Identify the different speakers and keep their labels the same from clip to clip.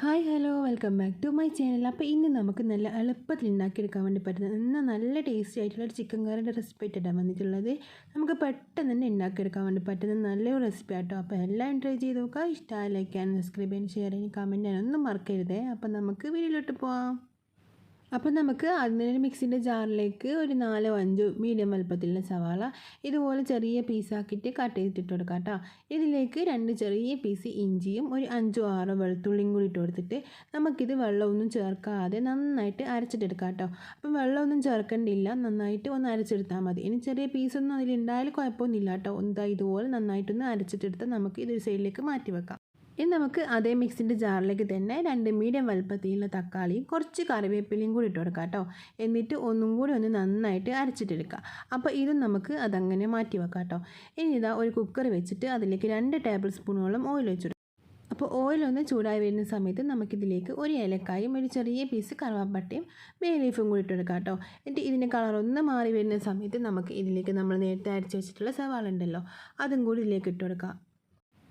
Speaker 1: Hi hello welcome back to my channel. അപ്പോൾ ഇന്ന് നമുക്ക് നല്ല എളുപ്പത്തിൽ ഉണ്ടാക്കിയെടുക്കാൻ വേണ്ടി പറ്റുന്ന എന്നാൽ നല്ല ടേസ്റ്റി ആയിട്ടുള്ള ഒരു ചിക്കൻ കറിയുടെ റെസിപ്പി ആയിട്ടാണ് വന്നിട്ടുള്ളത്. നമുക്ക് പെട്ടെന്ന് തന്നെ ഉണ്ടാക്കിയെടുക്കാൻ വേണ്ടി പറ്റുന്ന നല്ലൊരു റെസിപ്പി ആട്ടോ. അപ്പോൾ എല്ലാം ട്രൈ ചെയ്ത് നോക്കുക. ഇഷ്ടമായി ലൈക്ക് ചെയ്യാൻ സബ്സ്ക്രൈബ് ചെയ്യാൻ ഷെയർ ചെയ്യാൻ കമന്റ് ചെയ്യാനൊന്നും മറക്കരുതേ. അപ്പോൾ നമുക്ക് വീഡിയോയിലോട്ട് പോവാം. അപ്പോൾ നമുക്ക് അതിനൊരു മിക്സിന്റെ ജാറിലേക്ക് ഒരു നാലോ അഞ്ചോ മീഡിയം വലുപ്പത്തിലുള്ള സവാള ഇതുപോലെ ചെറിയ പീസാക്കിയിട്ട് കട്ട് ചെയ്തിട്ട് കൊടുക്കാം കേട്ടോ ഇതിലേക്ക് രണ്ട് ചെറിയ പീസ് ഇഞ്ചിയും ഒരു അഞ്ചോ ആറോ വെളുത്തുള്ളിയും കൂടി ഇട്ട് കൊടുത്തിട്ട് നമുക്കിത് വെള്ളമൊന്നും ചേർക്കാതെ നന്നായിട്ട് അരച്ചിട്ടെടുക്കാം കേട്ടോ അപ്പം വെള്ളമൊന്നും ചേർക്കേണ്ടില്ല നന്നായിട്ട് ഒന്ന് അരച്ചെടുത്താൽ മതി. ഇനി ചെറിയ പീസൊന്നും അതിലുണ്ടായാലും കുഴപ്പമൊന്നുമില്ല കേട്ടോ എന്താ ഇതുപോലെ നന്നായിട്ടൊന്ന് അരച്ചിട്ടെടുത്ത് നമുക്ക് ഇതൊരു സൈഡിലേക്ക് മാറ്റി വെക്കാം. ഇനി നമുക്ക് അതേ മിക്സിന്റെ ജാറിലേക്ക് തന്നെ രണ്ട് മീഡിയം വലുപ്പത്തിലുള്ള തക്കാളിയും കുറച്ച് കറിവേപ്പിലയും കൂടി ഇട്ട് കൊടുക്കാം കേട്ടോ. എന്നിട്ട് ഒന്നും കൂടി ഒന്ന് നന്നായിട്ട് അരച്ചിട്ടെടുക്കുക അപ്പോൾ ഇതും നമുക്ക് അതങ്ങനെ മാറ്റി വെക്കാം കേട്ടോ. ഇനി ഇതാ ഒരു കുക്കർ വെച്ചിട്ട് അതിലേക്ക് രണ്ട് ടേബിൾ സ്പൂണോളം ഓയിൽ വെച്ചിടും അപ്പോൾ ഓയിലൊന്ന് ചൂടായി വരുന്ന സമയത്ത് നമുക്കിതിലേക്ക് ഒരു ഏലക്കായും ഒരു ചെറിയ പീസ് കറുവാപ്പട്ടയും ബേ ലീഫും കൂടി ഇട്ടെടുക്കാം കേട്ടോ. എന്നിട്ട് ഇതിന്റെ കളറൊന്ന് മാറി വരുന്ന സമയത്ത് നമുക്ക് ഇതിലേക്ക് നമ്മൾ നേരത്തെ അരച്ച് വെച്ചിട്ടുള്ള സവാള ഉണ്ടല്ലോ അതും കൂടി ഇതിലേക്ക് ഇട്ട് കൊടുക്കാം.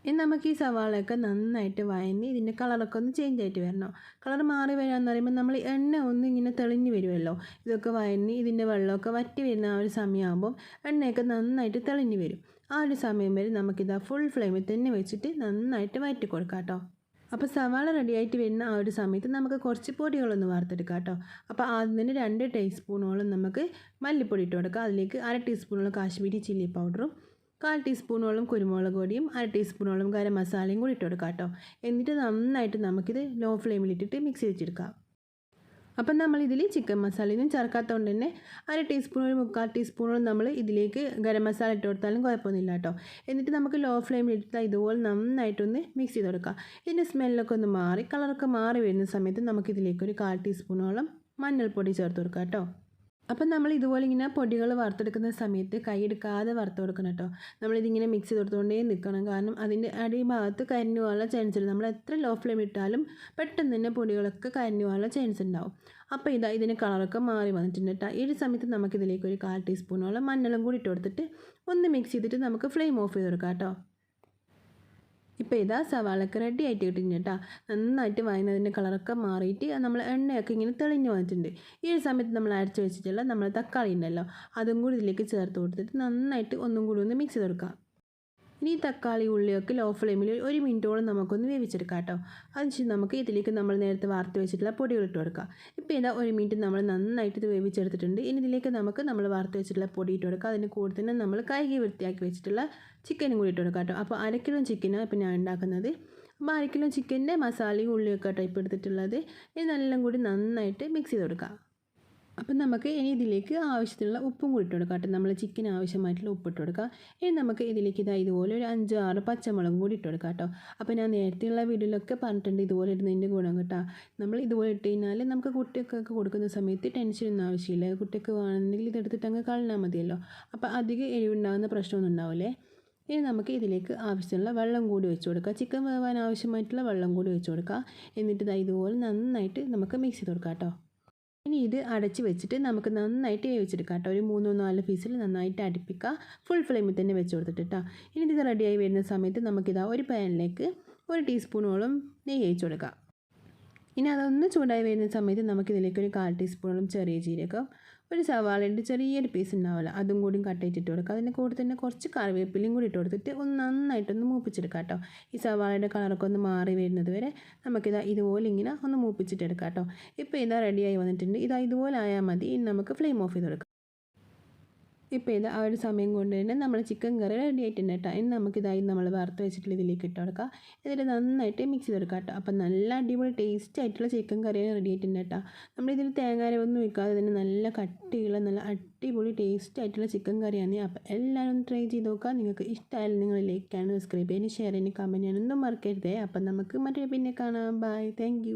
Speaker 1: ഇനി നമുക്ക് ഈ സവാളയൊക്കെ നന്നായിട്ട് വയഞ്ഞ് ഇതിന്റെ കളറൊക്കെ ഒന്ന് ചേഞ്ച് ആയിട്ട് വരണം. കളർ മാറി വരാമെന്ന് പറയുമ്പോൾ നമ്മൾ എണ്ണ ഒന്ന് ഇങ്ങനെ തെളിഞ്ഞ് വരുമല്ലോ ഇതൊക്കെ വയഞ്ഞ് ഇതിന്റെ വെള്ളമൊക്കെ വറ്റി വരുന്ന ആ ഒരു സമയമാകുമ്പോൾ എണ്ണയൊക്കെ നന്നായിട്ട് തെളിഞ്ഞ് വരും. ആ ഒരു സമയം വരെ നമുക്കിത് ഫുൾ ഫ്ലെയിമിൽ തന്നെ വെച്ചിട്ട് നന്നായിട്ട് വയറ്റി കൊടുക്കാം കേട്ടോ. അപ്പോൾ സവാള റെഡിയായിട്ട് വരുന്ന ആ ഒരു സമയത്ത് നമുക്ക് കുറച്ച് പൊടികളൊന്ന് വാർത്തെടുക്കാം കേട്ടോ. അപ്പോൾ തന്നെ രണ്ട് ടീസ്പൂണോളം നമുക്ക് മല്ലിപ്പൊടി ഇട്ട് കൊടുക്കാം. അതിലേക്ക് അര ടീസ്പൂണോളം കാശ്മീരി ചില്ലി പൗഡറും കാൽ ടീസ്പൂണോളം കുരുമുളക് പൊടിയും അര ടീസ്പൂണോളം ഗരം മസാലയും കൂടി ഇട്ട് കൊടുക്കാം കേട്ടോ. എന്നിട്ട് നന്നായിട്ട് നമുക്കിത് ലോ ഫ്ലെയിമിൽ ഇട്ടിട്ട് മിക്സ് വെച്ചെടുക്കാം അപ്പം നമ്മൾ ഇതിൽ ചിക്കൻ മസാലയൊന്നും ചേർക്കാത്തതുകൊണ്ട് തന്നെ അര ടീസ്പൂൺ ഒരു മുക്കാൽ ടീസ്പൂണോളം നമ്മൾ ഇതിലേക്ക് ഗരം മസാല ഇട്ട് കൊടുത്താലും കുഴപ്പമൊന്നുമില്ല കേട്ടോ. എന്നിട്ട് നമുക്ക് ലോ ഫ്ലെയിമിൽ ഇട്ടാൽ ഇതുപോലെ നന്നായിട്ടൊന്ന് മിക്സ് ചെയ്ത് കൊടുക്കുക ഇതിന്റെ സ്മെല്ലൊക്കെ ഒന്ന് മാറി കളറൊക്കെ മാറി വരുന്ന സമയത്ത് നമുക്കിതിലേക്ക് ഒരു കാൽ ടീസ്പൂണോളം മഞ്ഞൾപ്പൊടി ചേർത്ത് കൊടുക്കാം കേട്ടോ. അപ്പം നമ്മൾ ഇതുപോലെ ഇങ്ങനെ പൊടികൾ വറുത്തെടുക്കുന്ന സമയത്ത് കൈയെടുക്കാതെ വറുത്ത് കൊടുക്കണം കേട്ടോ. നമ്മളിതിങ്ങനെ മിക്സ് ചെയ്ത് കൊടുത്തുകൊണ്ടേ നിൽക്കണം കാരണം അതിന്റെ അടിഭാഗത്ത് കരിഞ്ഞു പോകാനുള്ള ചാൻസ് ഉണ്ട്. നമ്മൾ എത്ര ലോ ഫ്ലെയിം ഇട്ടാലും പെട്ടെന്ന് തന്നെ പൊടികളൊക്കെ കരിഞ്ഞു പോകാനുള്ള ചാൻസ് ഉണ്ടാവും. അപ്പോൾ ഇതാ ഇതിന്റെ കളറൊക്കെ മാറി വന്നിട്ടുണ്ട് കേട്ടോ. ഈ സമയത്ത് നമുക്കിതിലേക്ക് ഒരു കാൽ ടീസ്പൂണോളം മഞ്ഞളും കൂടി ഇട്ട് കൊടുത്തിട്ട് ഒന്ന് മിക്സ് ചെയ്തിട്ട് നമുക്ക് ഫ്ലെയിം ഓഫ് ചെയ്ത് കൊടുക്കാം കേട്ടോ. ഇപ്പോൾ ഇതാ സവാളൊക്കെ റെഡി ആയിട്ട് കിട്ടിയിട്ടുണ്ട് കേട്ടോ. നന്നായിട്ട് വയനതിന്റെ കളറൊക്കെ മാറിയിട്ട് നമ്മൾ എണ്ണയൊക്കെ ഇങ്ങനെ തെളിഞ്ഞു വന്നിട്ടുണ്ട്. ഈ ഒരു സമയത്ത് നമ്മൾ അരച്ച് വെച്ചിട്ടുള്ള നമ്മൾ തക്കാളി ഉണ്ടല്ലോ അതും കൂടി ഇതിലേക്ക് ചേർത്ത് കൊടുത്തിട്ട് നന്നായിട്ട് ഒന്നും കൂടി ഒന്ന് മിക്സ് ചെയ്ത് കൊടുക്കാം. ഇനി തക്കാളി ഉള്ളിയൊക്കെ ലോ ഫ്ലെയിമിൽ ഒരു മിനിറ്റോളം നമുക്കൊന്ന് വേവിച്ചെടുക്കാം കേട്ടോ. അതിനുശേഷം നമുക്ക് ഇതിലേക്ക് നമ്മൾ നേരത്തെ വാർത്ത് വെച്ചിട്ടുള്ള പൊടികൾ ഇട്ട് കൊടുക്കാം. ഇപ്പോൾ ഇതാ ഒരു മിനിറ്റ് നമ്മൾ നന്നായിട്ട് ഇത് വേവിച്ചെടുത്തിട്ടുണ്ട്. ഇനി ഇതിലേക്ക് നമുക്ക് നമ്മൾ വാർത്ത് വെച്ചിട്ടുള്ള പൊടി ഇട്ട് കൊടുക്കാം. അതിന് കൂടെ തന്നെ നമ്മൾ കഴുകി വൃത്തിയാക്കി വെച്ചിട്ടുള്ള ചിക്കനും കൂടി ഇട്ട് കൊടുക്കാം കേട്ടോ. അപ്പോൾ അര കിലോ ചിക്കനാണ് ഇപ്പോൾ ഞാൻ ഉണ്ടാക്കുന്നത്. അപ്പോൾ അര കിലോ ചിക്കന്റെ മസാലയും ഉള്ളിയൊക്കെ ടൈപ്പ് എടുത്തിട്ടുള്ളത്. ഇത് എല്ലാം കൂടി നന്നായിട്ട് മിക്സ് ചെയ്ത് കൊടുക്കാം. അപ്പം നമുക്ക് ഇനി ഇതിലേക്ക് ആവശ്യത്തിനുള്ള ഉപ്പും കൂടി ഇട്ട് കൊടുക്കാം കേട്ടോ. നമ്മൾ ചിക്കൻ ആവശ്യമായിട്ടുള്ള ഉപ്പ് ഇട്ട് കൊടുക്കുക ഇനി നമുക്ക് ഇതിലേക്ക് ഇതാ ഇതുപോലെ ഒരു അഞ്ച് ആറ് പച്ചമുളകും കൂടി ഇട്ട് കൊടുക്കാം കേട്ടോ. അപ്പോൾ ഞാൻ നേരത്തെയുള്ള വീഡിയോയിലൊക്കെ പറഞ്ഞിട്ടുണ്ട് ഇതുപോലെ ഇടുന്നതിന്റെ ഗുണം കേട്ടോ. നമ്മൾ ഇതുപോലെ ഇട്ട് കഴിഞ്ഞാൽ നമുക്ക് കുട്ടികൾക്കൊക്കെ കൊടുക്കുന്ന സമയത്ത് ടെൻഷൻ ഒന്നും ആവശ്യമില്ല. കുട്ടികൾക്ക് വേണമെന്നുണ്ടെങ്കിൽ ഇതെടുത്തിട്ട് അങ്ങ് കളഞ്ഞാൽ മതിയല്ലോ. അപ്പോൾ അധികം എരിവുണ്ടാകുന്ന പ്രശ്നമൊന്നും ഉണ്ടാവില്ലേ? ഇനി നമുക്ക് ഇതിലേക്ക് ആവശ്യമുള്ള വെള്ളം കൂടി വെച്ച് കൊടുക്കുക ചിക്കൻ വേവാൻ ആവശ്യമായിട്ടുള്ള വെള്ളം കൂടി വെച്ച് കൊടുക്കുക എന്നിട്ട് ഇതാ ഇതുപോലെ നന്നായിട്ട് നമുക്ക് മിക്സ് ചെയ്ത് കൊടുക്കാം കേട്ടോ. ഇനി ഇത് അടച്ച് വെച്ചിട്ട് നമുക്ക് നന്നായിട്ട് വേവിച്ചെടുക്കാം കേട്ടോ. ഒരു മൂന്നോ നാല് പീസിൽ നന്നായിട്ട് അടുപ്പിക്കുക ഫുൾ ഫ്ലെയിമിൽ തന്നെ വെച്ച് കൊടുത്തിട്ട് കേട്ടോ. ഇനി ഇത് റെഡിയായി വരുന്ന സമയത്ത് നമുക്കിതാ ഒരു പാനിലേക്ക് ഒരു ടീസ്പൂണോളം നെയ്യ് ഒഴിച്ച് കൊടുക്കാം. ഇനി അതൊന്ന് ചൂടായി വരുന്ന സമയത്ത് നമുക്കിതിലേക്ക് ഒരു കാൽ ടീസ്പൂണോളം ചെറിയ ജീരകം ഒരു സവാളയുടെ ചെറിയൊരു പീസ് ഉണ്ടാവില്ല അതും കൂടി കട്ട് ഇട്ട് കൊടുക്കുക. അതിന്റെ കൂടെ തന്നെ കുറച്ച് കറിവേപ്പിലയും കൂടി ഇട്ട് കൊടുത്തിട്ട് ഒന്ന് നന്നായിട്ടൊന്ന് മൂപ്പിച്ചെടുക്കാം കേട്ടോ. ഈ സവാളയുടെ കളറൊക്കെ ഒന്ന് മാറി വരുന്നത് വരെ നമുക്കിതാ ഇതുപോലെ ഇങ്ങനെ ഒന്ന് മൂപ്പിച്ചിട്ടെടുക്കാം കേട്ടോ. ഇപ്പോൾ ഇതാ റെഡിയായി വന്നിട്ടുണ്ട്. ഇതാ ഇതുപോലെ ആയാൽ മതി. നമുക്ക് ഫ്ലെയിം ഓഫ് ചെയ്ത് കൊടുക്കാം. ഇപ്പോൾ ചെയ്ത് ആ ഒരു സമയം കൊണ്ട് തന്നെ നമ്മൾ ചിക്കൻ കറി റെഡി ആയിട്ടുണ്ട് കേട്ടോ. ഇനി നമുക്കിതായി നമ്മൾ വറുത്ത് വെച്ചിട്ടുള്ള ഇതിലേക്ക് ഇട്ട് കൊടുക്കാം. എന്നിട്ട് നന്നായിട്ട് മിക്സ് ചെയ്ത് കൊടുക്കാം കേട്ടോ. അപ്പോൾ നല്ല അടിപൊളി ടേസ്റ്റ് ആയിട്ടുള്ള ചിക്കൻ കറി റെഡി ആയിട്ടുണ്ട് കേട്ടോ. നമ്മളിതിൽ തേങ്ങാരവൊന്നും വയ്ക്കാതെ തന്നെ നല്ല കട്ടിയുള്ള നല്ല അടിപൊളി ടേസ്റ്റ് ആയിട്ടുള്ള ചിക്കൻ കറിയാണ് അപ്പോൾ എല്ലാവരും ട്രൈ ചെയ്ത് നോക്കുക. നിങ്ങൾക്ക് ഇഷ്ടമായാലും നിങ്ങൾ ലൈക്കാണ് സബ്സ്ക്രൈബ് ചെയ്യാനും ഷെയർ ചെയ്യാനും കമന്റ് ചെയ്യാനൊന്നും മറക്കരുതേ. അപ്പം നമുക്ക് മറ്റൊരു പിന്നെ കാണാം. Bye thank